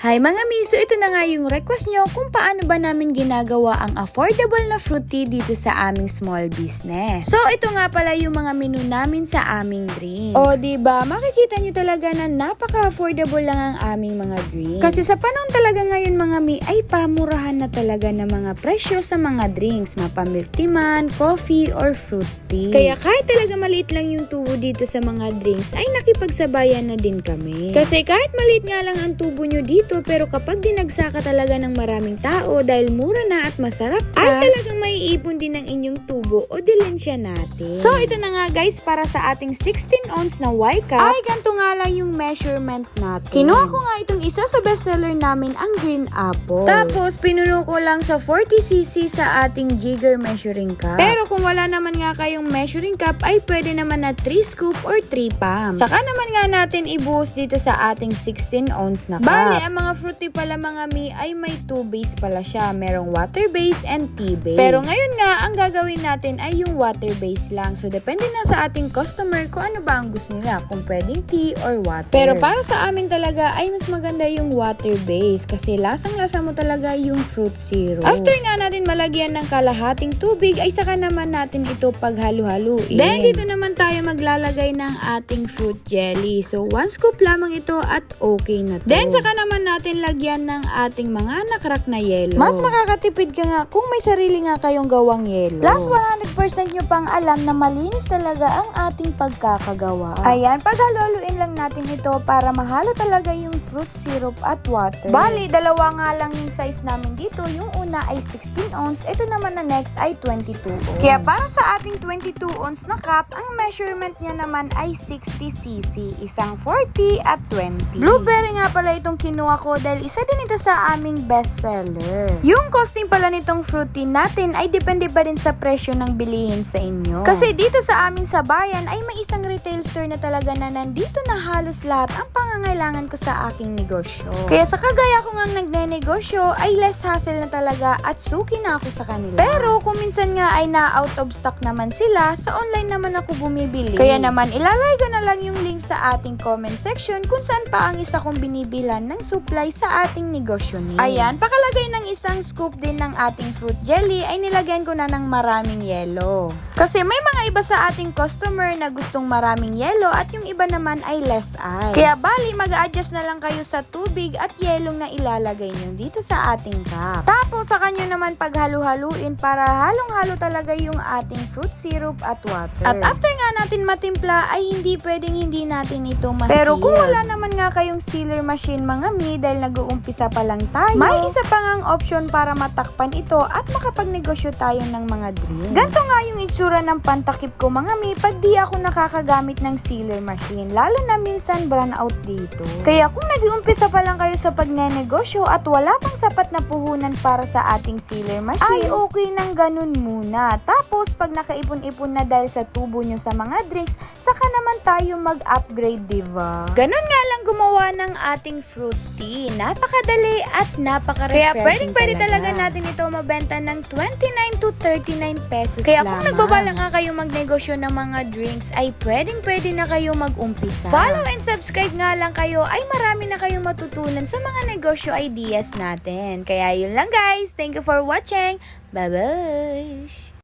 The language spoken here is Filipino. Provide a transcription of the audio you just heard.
Hi mga miso, ito na nga yung request nyo kung paano ba namin ginagawa ang affordable na fruit tea dito sa aming small business. So ito nga pala yung mga menu namin sa aming drinks. O di ba makikita nyo talaga na napaka-affordable lang ang aming mga drinks. Kasi sa panahon talaga ngayon mga mi ay pamurahan na talaga ng mga presyo sa mga drinks, mapamilk tea man, coffee, or fruit tea. Kaya kahit talaga maliit lang yung tubo dito sa mga drinks ay nakipagsabayan na din kami. Kasi kahit maliit nga lang ang tubo nyo dito, pero kapag dinagsa ka talaga ng maraming tao dahil mura na at masarap ka, ay talagang maiipon din ng inyong tubo o dilensya natin. So ito na nga guys, para sa ating 16 ounce na Y cup, ay ganito nga lang yung measurement natin. Kinuha ko nga itong isa sa bestseller namin, ang green apple. Tapos, pinuno ko lang sa 40cc sa ating jigger measuring cup. Pero kung wala naman nga kayong measuring cup, ay pwede naman na 3 scoop or 3 pumps. Saka naman nga natin ibuhos dito sa ating 16 ounce na cup. Bale, ang mga fruity pala mga mi ay may 2 base pala siya. Merong water base and tea base. Pero ngayon nga, ang gagawin natin ay yung water base lang. So, depende na sa ating customer kung ano ba ang gusto nila. Kung pwedeng tea or water. Pero para sa amin talaga ay mas maganda yung water base kasi lasang-lasa mo talaga yung fruit syrup. After nga natin malagyan ng kalahating tubig ay saka naman natin ito paghalo-haluin. Then dito naman tayo maglalagay ng ating fruit jelly. So one scoop lamang ito at okay na to. Then saka naman natin lagyan ng ating mga nakrak na yelo. Mas makakatipid ka nga kung may sarili nga kayong gawang yelo. Plus 100% nyo pang alam na malinis talaga ang ating pagkakagawa. Ayan, paghalo-haluin lang natin ito para mahalo talaga yung fruit syrup at water. Bali, dalawa nga lang yung size namin dito. Yung una ay 16 ounce, ito naman na next ay 22 ounce. Kaya para sa ating 22 ounce na cup, ang measurement niya naman ay 60cc, isang 40 at 20. Blueberry nga pala itong kinuha ko dahil isa din ito sa aming bestseller. Yung costing pala nitong fruity natin ay depende pa din sa presyo ng bilihin sa inyo. Kasi dito sa aming sabayan ay may isang retail store na talaga na nandito na halos lahat ang pangangailangan ko sa aking negosyo. Kaya sa kagaya ko nga nagne-negosyo ay less hassle na talaga at suki na ako sa kanila. Pero kung minsan nga ay na out of stock naman sila, sa online naman ako bumibili. Kaya naman ilalagay ko na lang yung link sa ating comment section kung saan pa ang isa kong binibilan ng supply sa ating negosyo needs. Ayan, pakalagay ng isang scoop din ng ating fruit jelly ay nilagyan ko na ng maraming yelo. Kasi may mga iba sa ating customer na gustong maraming yelo at yung iba naman ay less ice. Kaya bali, mag-adjust na lang kayo sa tubig at yelong na ilalagay nyo dito sa ating cup. Tapos, sa kanyo naman paghalo-haluin para halong-halo talaga yung ating fruit syrup at water. At after nga natin matimpla, ay hindi pwedeng hindi natin ito masil. Pero kung wala naman nga kayong sealer machine mga mi, dahil nag-uumpisa pa lang tayo, may isa pa ngang option para matakpan ito at makapagnegosyo tayo ng mga drinks. Ganto nga yung itsura ng pantakip ko mga mi, pag di ako nakakagamit ng sealer machine, lalo na minsan brown out dito. Kaya kung nag-uumpisa pa lang kayo sa pagnenegosyo at wala pang sapat na puhunan para sa ating sealer machine, ay okay nang ganun muna. Tapos, pag nakaipon-ipon na dahil sa tubo nyo sa mga drinks, saka naman tayo mag-upgrade, diba? Ganon nga lang gumawa ng ating fruit tea. Napakadali at napaka-refreshing Kaya pwedeng pwede talaga natin ito mabenta ng 29 to 39 pesos Kaya kung nagbabala nga kayo magnegosyo ng mga drinks, ay pwedeng pwede na kayo mag-umpisa. Follow and subscribe nga lang kayo, ay marami na kayong matutunan sa mga negosyo ideas natin. Kaya yun lang guys. Thank you for watching. Bye-bye!